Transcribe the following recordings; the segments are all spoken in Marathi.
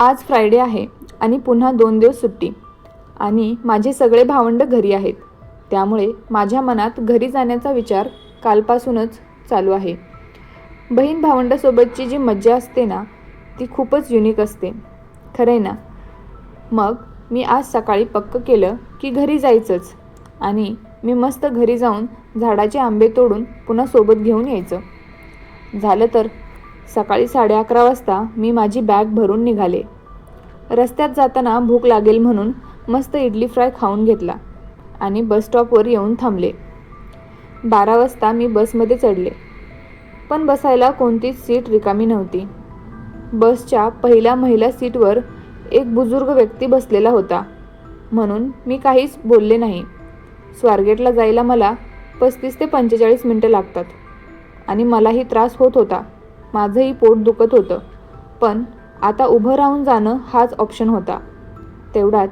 आज फ्रायडे आहे आणि पुन्हा दोन दिवस सुट्टी. आणि माझे सगळे भावंड घरी आहेत. त्यामुळे माझ्या मनात घरी जाण्याचा विचार कालपासूनच चालू आहे. बहीण भावंडासोबतची जी मज्जा असते ना ती खूपच युनिक असते. खरं आहे ना? मग मी आज सकाळी पक्क केलं की घरी जायचंच. आणि मी मस्त घरी जाऊन झाडाचे आंबे तोडून पुन्हा सोबत घेऊन यायचं. झालं तर सकाळी साडे अकरा वाजता मी माझी बॅग भरून निघाले. रस्त्यात जाताना भूक लागेल म्हणून मस्त इडली फ्राय खाऊन घेतला आणि बस स्टॉपवर येऊन थांबले. बारा वाजता मी बसमध्ये चढले. पण बसायला कोणतीच सीट रिकामी नव्हती. बसच्या पहिल्या महिला सीटवर एक बुजुर्ग व्यक्ती बसलेला होता. म्हणून मी काहीच बोलले नाही. स्वारगेटला जायला मला पस्तीस ते पंचेचाळीस मिनटं लागतात आणि मलाही त्रास होत होता. माझंही पोट दुखत होतं. पण आता उभं राहून जाणं हाच ऑप्शन होता. तेवढ्यात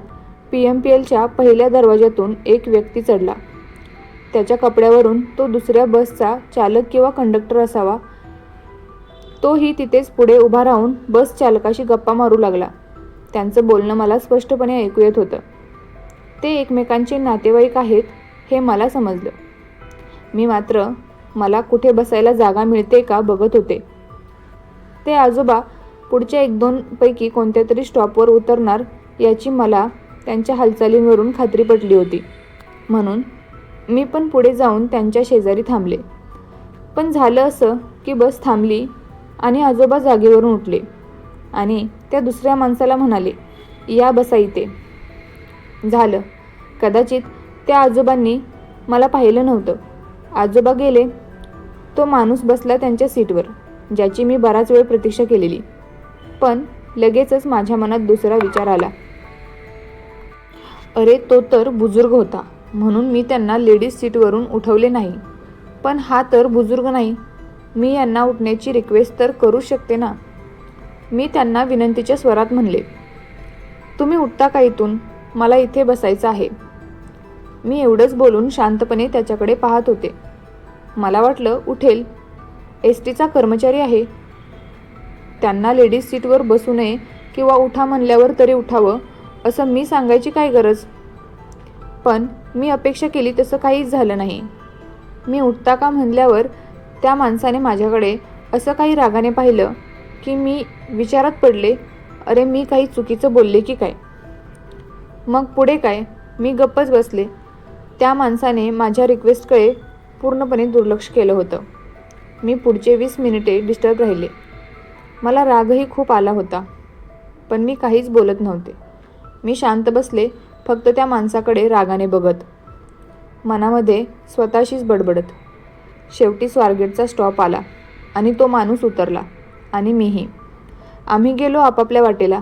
पी एम पी एलच्या पहिल्या दरवाज्यातून एक व्यक्ती चढला. त्याच्या कपड्यावरून तो दुसऱ्या बसचा चालक किंवा कंडक्टर असावा. तोही तिथेच पुढे उभा राहून बस चालकाशी गप्पा मारू लागला. त्यांचं बोलणं मला स्पष्टपणे ऐकू येत होतं. ते एकमेकांचे नातेवाईक आहेत हे मला समजलं. मी मात्र मला कुठे बसायला जागा मिळते का बघत होते. ते आजोबा पुढच्या एक दोन पैकी कोणत्या तरी स्टॉपवर उतरणार याची मला त्यांच्या हालचालींवरून खात्री पटली होती. म्हणून मी पण पुढे जाऊन त्यांच्या शेजारी थांबले. पण झालं असं की बस थांबली आणि आजोबा जागेवरून उठले आणि त्या दुसऱ्या माणसाला म्हणाले या बसा इथे. झालं. कदाचित त्या आजोबांनी मला पाहिलं नव्हतं. आजोबा गेले. तो माणूस बसला त्यांच्या सीटवर ज्याची मी बराच वेळ प्रतीक्षा केलेली. पण लगेचच माझ्या मनात दुसरा विचार आला. अरे तो तर बुजुर्ग होता म्हणून मी त्यांना लेडीज सीटवरून उठवले नाही. पण हा तर बुजुर्ग नाही. मी यांना उठण्याची रिक्वेस्ट तर करू शकते ना? मी त्यांना विनंतीच्या स्वरात म्हणले तुम्ही उठता का इथून? मला इथे बसायचं आहे. मी एवढंच बोलून शांतपणे त्याच्याकडे पाहत होते. मला वाटलं उठेल. एस टीचा कर्मचारी आहे. त्यांना लेडीज सीटवर बसू नये किंवा उठा म्हणल्यावर तरी उठावं असं मी सांगायची काय गरज? पण मी अपेक्षा केली तसं काहीच झालं नाही. मी उठता का म्हणल्यावर त्या माणसाने माझ्याकडे असं काही रागाने पाहिलं की मी विचारात पडले अरे मी काही चुकीचं बोलले की काय? मग पुढे काय? मी गप्पच बसले. त्या माणसाने माझ्या रिक्वेस्टकडे पूर्णपणे दुर्लक्ष केलं होतं. मी पुढचे वीस मिनिटे डिस्टर्ब राहिले. मला रागही खूप आला होता पण मी काहीच बोलत नव्हते. मी शांत बसले फक्त त्या माणसाकडे रागाने बघत. मनामध्ये स्वतःशीच बडबडत. शेवटी स्वारगेटचा स्टॉप आला आणि तो माणूस उतरला आणि मीही. आम्ही गेलो आपापल्या वाटेला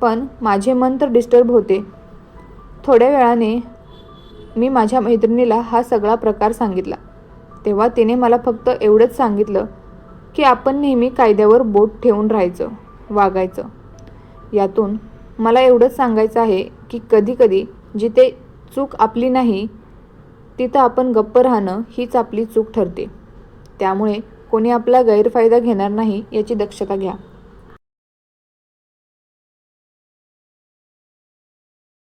पण माझे मन तर डिस्टर्ब होते. थोड्या वेळाने मी माझ्या मैत्रिणीला हा सगळा प्रकार सांगितला. तेव्हा तिने मला फक्त एवढंच सांगितलं की आपण नेहमी कायद्यावर बोट ठेवून राहायचं वागायचं. यातून मला एवढंच सांगायचं आहे की कधीकधी जिथे चूक आपली नाही तिथं आपण गप्प राहणं हीच आपली चूक ठरते. त्यामुळे कोणी आपला गैरफायदा घेणार नाही याची दक्षता घ्या.